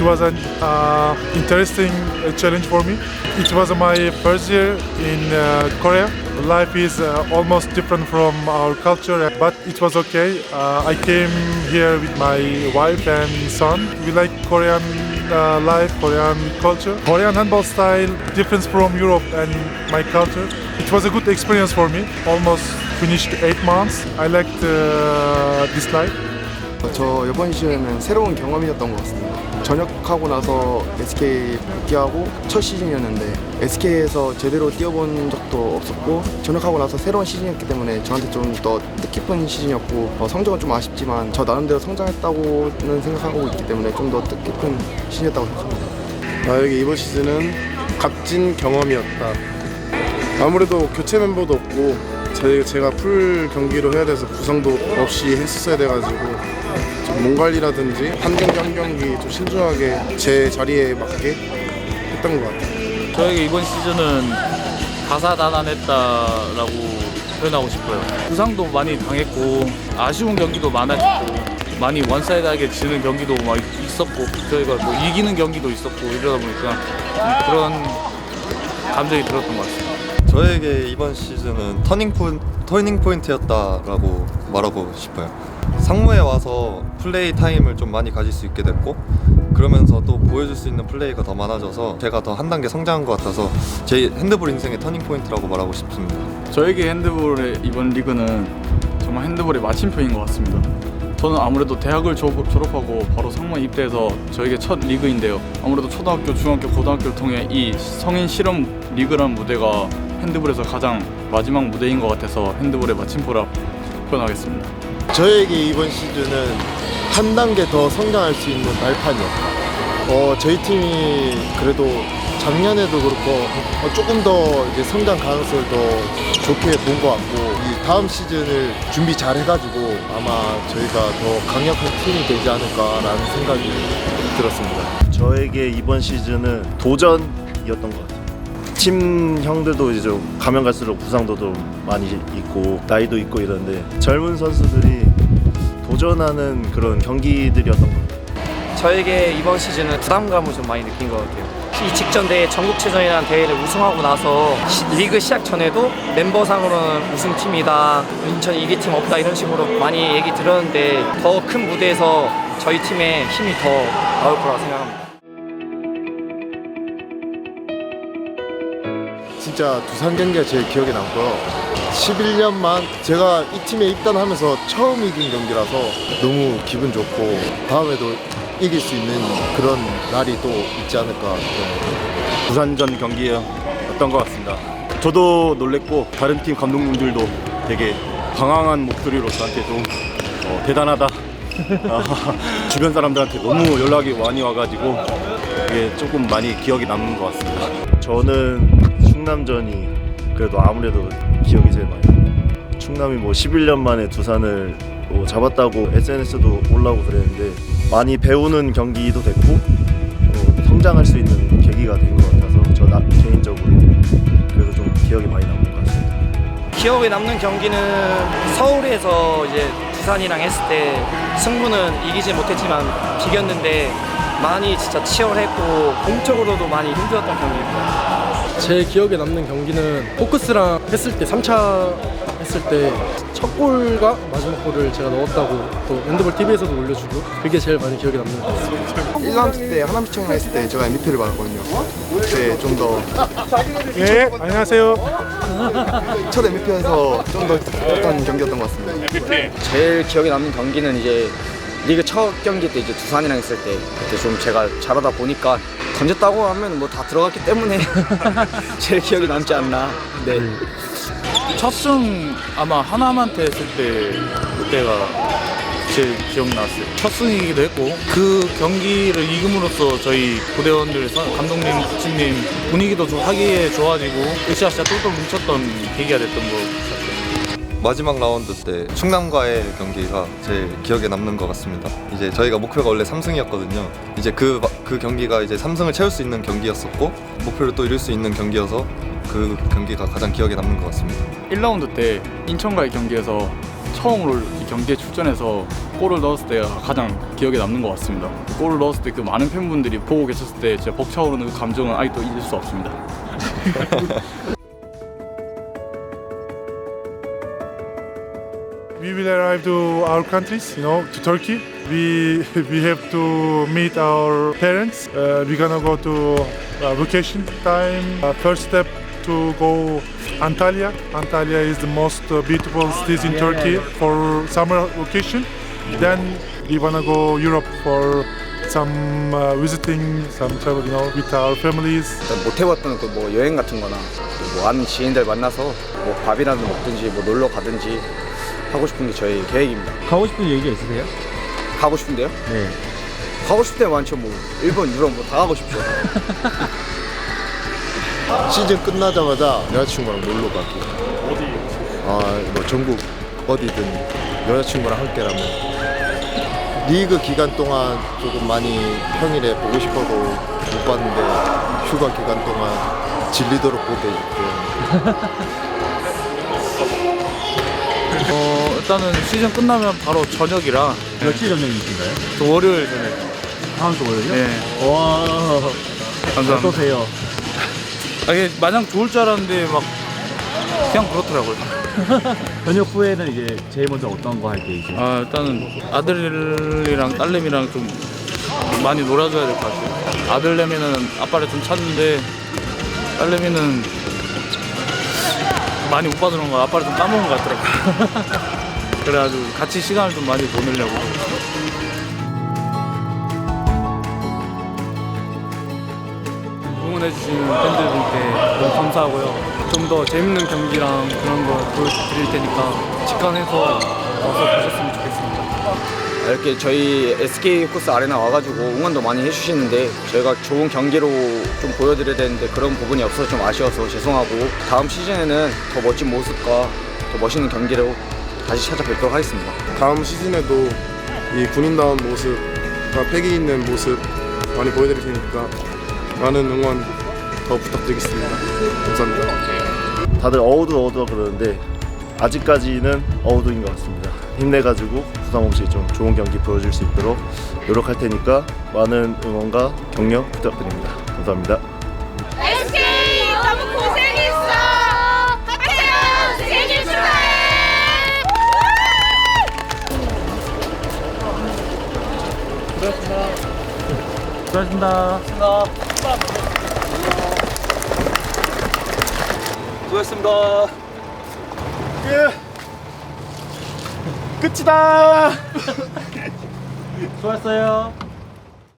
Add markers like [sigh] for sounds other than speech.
It was an uh, interesting uh, challenge for me. It was my first year in uh, Korea. Life is uh, almost different from our culture, but it was okay. Uh, I came here with my wife and son. We like Korean uh, life, Korean culture. Korean handball style different from Europe and my culture. It was a good experience for me. Almost finished eight months. I liked this life. 저 이번 시즌은 새로운 경험이었던 것 같습니다. 전역하고 나서 SK 복귀하고 첫 시즌이었는데 SK에서 제대로 뛰어본 적도 없었고 전역하고 나서 새로운 시즌이었기 때문에 저한테 좀 더 뜻깊은 시즌이었고 어, 성적은 좀 아쉽지만 저 나름대로 성장했다고는 생각하고 있기 때문에 좀 더 뜻깊은 시즌이었다고 생각합니다. 나에게 이번 시즌은 값진 경험이었다. 아무래도 교체 멤버도 없고 제, 제가 풀 경기로 해야 돼서 부상도 없이 했었어야 돼가지고 좀 몸 관리라든지 한 경기 한 경기 좀 신중하게 제 자리에 맞게 했던 것 같아요. 저에게 이번 시즌은 다사다난했다라고 표현하고 싶어요. 부상도 많이 당했고 아쉬운 경기도 많았고 많이 원사이드하게 지는 경기도 막 있었고 저희가 뭐 이기는 경기도 있었고 이러다 보니까 그런 감정이 들었던 것 같습니다. 저에게 이번 시즌은 터닝, 포인, 터닝 포인트였다라고 말하고 싶어요. 상무에 와서 플레이 타임을 좀 많이 가질 수 있게 됐고 그러면서 또 보여줄 수 있는 플레이가 더 많아져서 제가 더 한 단계 성장한 것 같아서 제 핸드볼 인생의 터닝 포인트라고 말하고 싶습니다. 저에게 핸드볼의 이번 리그는 정말 핸드볼의 마침표인 것 같습니다. 저는 아무래도 대학을 졸업- 졸업하고 바로 상무에 입대해서 저에게 첫 리그인데요. 아무래도 초등학교, 중학교, 고등학교를 통해 이 성인 실험 리그라는 무대가 핸드볼에서 가장 마지막 무대인 것 같아서 핸드볼의 마침표라 표현하겠습니다. 저에게 이번 시즌은 한 단계 더 성장할 수 있는 날판이었다. 어, 저희 팀이 그래도 작년에도 그렇고 어, 조금 더 이제 성장 가능성을 더 좋게 본 것 같고 이 다음 시즌을 준비 잘 해가지고 아마 저희가 더 강력한 팀이 되지 않을까라는 생각이 들었습니다. 저에게 이번 시즌은 도전이었던 것 같아요. 팀 형들도 이제 좀 가면 갈수록 부상도 좀 많이 있고 나이도 있고 이런데 젊은 선수들이 도전하는 그런 경기들이었던 것 같아요. 저에게 이번 시즌은 부담감을 좀 많이 느낀 것 같아요. 이 직전 대회 전국체전이라는 대회를 우승하고 나서 시- 리그 시작 전에도 멤버상으로는 우승팀이다, 인천 이기 팀 없다 이런 식으로 많이 얘기 들었는데 더 큰 무대에서 저희 팀의 힘이 더 나올 거라고 생각합니다. 진짜 두산 경기가 제일 기억에 남고요. 11년만 제가 이 팀에 입단하면서 처음 이긴 경기라서 너무 기분 좋고 다음에도 이길 수 있는 그런 날이 또 있지 않을까. 네. 부산전 경기였던 것 같습니다. 저도 놀랬고 다른 팀 감독님들도 되게 방황한 목소리로 저한테 좀 어, 대단하다. 아, [laughs] 주변 사람들한테 너무 연락이 많이 와가지고 이게 조금 많이 기억이 남는 것 같습니다. 저는 충남전이 그래도 아무래도 기억이 제일 많이 나요. 충남이 뭐 11년 만에 두산을 뭐 잡았다고 SNS도 올라오고 그랬는데 많이 배우는 경기도 됐고 어, 성장할 수 있는 계기가 된 것 같아서 저 나, 개인적으로 그래도 좀 기억이 많이 남는 것 같습니다. 기억에 남는 경기는 서울에서 이제 부산이랑 했을 때 승부는 이기지 못했지만 비겼는데 많이 진짜 치열했고 공적으로도 많이 힘들었던 경기입니다. 제 기억에 남는 경기는 포크스랑 했을 때 3차 했을 때 첫 골과 마지막 골을 제가 넣었다고 또 핸드볼 TV에서도 올려주고 그게 제일 많이 기억에 남는 것 같습니다. 1라운드 때 하남시청을 했을 때 제가 MVP를 받았거든요. 그때 좀더첫 네, 안녕하세요. MVP에서 좀더 뜻깊었던 경기였던 것 같습니다. 제일 기억에 남는 경기는 이제 리그 첫 경기 때 이제 두산이랑 했을 때 그때 좀 제가 잘하다 보니까 던졌다고 하면 뭐 다 들어갔기 때문에 [laughs] 제일 기억에 남지 않나. 네. 첫승 아마 하나만테 했을 때 그때가 제일 기억났어요. 첫 승이기도 했고 그 경기를 이금으로써 저희 부대원들, 선- 감독님, 코치님 분위기도 좀 하기에 좋아지고 으쌰으쌰 똘똘 뭉쳤던 계기가 됐던 것 같아요. 마지막 라운드 때 충남과의 경기가 제일 기억에 남는 것 같습니다. 이제 저희가 목표가 원래 3승이었거든요. 이제 그, 그 경기가 이제 3승을 채울 수 있는 경기였었고 목표를 또 이룰 수 있는 경기여서 그 경기가 가장 기억에 남는 것 같습니다. 1라운드 때 인천과의 경기에서 처음으로 이 경기에 출전해서 골을 넣었을 때가 가장 기억에 남는 것 같습니다. 골을 넣었을 때 그 많은 팬분들이 보고 계셨을 때 진짜 벅차오르는 그 감정은 아직도 잊을 수 없습니다. [laughs] We will arrive to our countries, you know, to Turkey. We [laughs] we have to meet our parents. Uh, we're gonna go to uh, vacation time. Uh, first step to go Antalya. Antalya is the most uh, beautiful city in Turkey for summer vacation. Then we wanna go Europe for some uh, visiting, some travel, you know, with our families. 못 해봤던 그 뭐 여행 같은 거나 뭐 아는 지인들 만나서 뭐 밥이라도 먹든지 뭐 놀러 가든지 하고 싶은 게 저희 계획입니다. 가고 싶은 얘기가 있으세요? 가고 싶은데요? 네. 가고 싶을 때 많죠. 뭐 일본, 유럽 뭐 다 가고 싶죠. [laughs] 시즌 끝나자마자 여자친구랑 놀러 가기. 어디? 아, 뭐 전국 어디든 여자친구랑 함께라면. 리그 기간 동안 조금 많이 평일에 보고 싶어도 못 봤는데 휴가 기간 동안 질리도록 보게 해줄게. [laughs] 일단은 시즌 끝나면 바로 저녁이라 며칠 전형이신가요? 저 월요일 저녁. 다음 주 월요일요? 네. 와. 감사합니다. 어떠세요? 아, 이게 마냥 좋을 줄 알았는데 막 그냥 그렇더라고요. [laughs] 저녁 후에는 이제 제일 먼저 어떤 거 할 계획이세요? 아, 일단은 아들이랑 딸내미랑 좀 많이 놀아줘야 될 것 같아요. 아들내미는 아빠를 좀 찾는데 딸내미는 많이 못 봐주는 거 아빠를 좀 까먹은 것 같더라고요. [laughs] 그래가지고 같이 시간을 좀 많이 보내려고. 응원해주시는 팬들분께 너무 감사하고요. 좀 더 재밌는 경기랑 그런 거 보여드릴 테니까 직관해서 와서 보셨으면 좋겠습니다. 이렇게 저희 SK 코스 아레나 와가지고 응원도 많이 해주시는데 저희가 좋은 경기로 좀 보여드려야 되는데 그런 부분이 없어서 좀 아쉬워서 죄송하고 다음 시즌에는 더 멋진 모습과 더 멋있는 경기로 다시 찾아뵙도록 하겠습니다. 다음 시즌에도 이 군인다운 모습과 패기 있는 모습 많이 보여드릴 테니까 많은 응원 더 부탁드리겠습니다. 감사합니다. 다들 어우드 어우드 그러는데 아직까지는 어우드인 것 같습니다. 힘내가지고 부담 없이 좀 좋은 경기 보여줄 수 있도록 노력할 테니까 많은 응원과 격려 부탁드립니다. 감사합니다. 수고하셨습니다. 수고했습니다. 끝이다. 수고하셨어요.